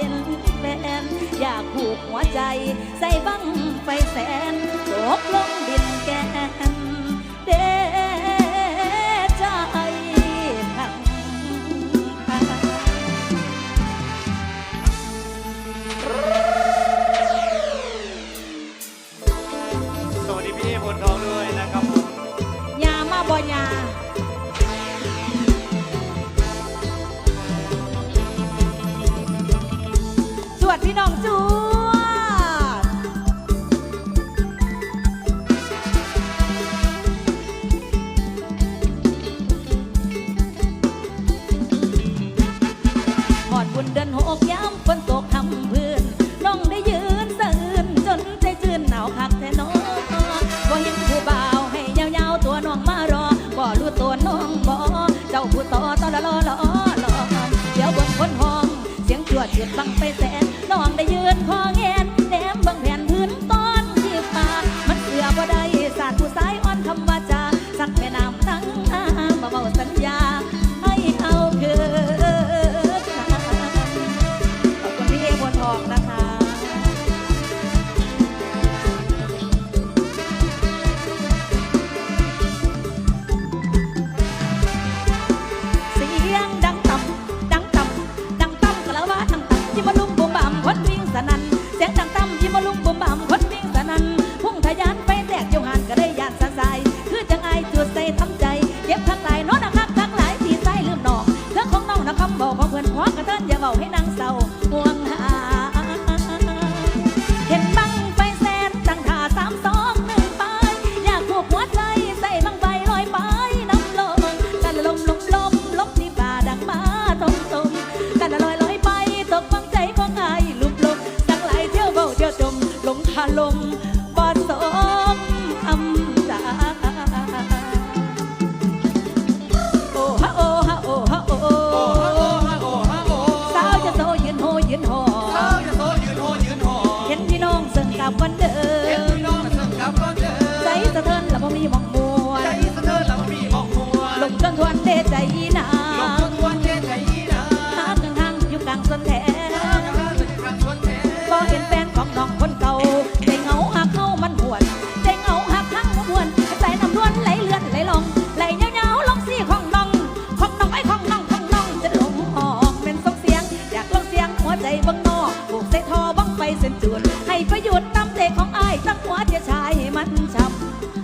ห็นแฟนอยากผูกหัวใจ ใส่บังไฟแสนตกลงดินแกนเดใจพังสวัสดีพี่เอทองด้วยนะครับยามาบอยา พี่น้องจูหอดบุเดินหกย้ำฝนตกทำพื้นน้องได้ยืนสะอื้นจนใจจืนหนาวคักแท้น้องบ่เห็นผู้บ่าวให้ยาวๆตัวน้องมารอบ่รู้ตัวน้องบ่เจ้าผู้ต่อตอละลอละอเดี๋ยวบนคนห้อง เสียงจวดหยุดบังไปแต่ น้องได้ยืนคอแงนแหนมบังแผ่นพื้นต้นที่ปากมันเสือบ่ได้ศาสตร์ผู้สายอ่อนคำว่าจาสักแม่น้ำตั้งหน้ามาเบาสัญญา สียงดังตั้มยิ่มมาลุงบ paloma. เดี๋ยวชายมันช้ำ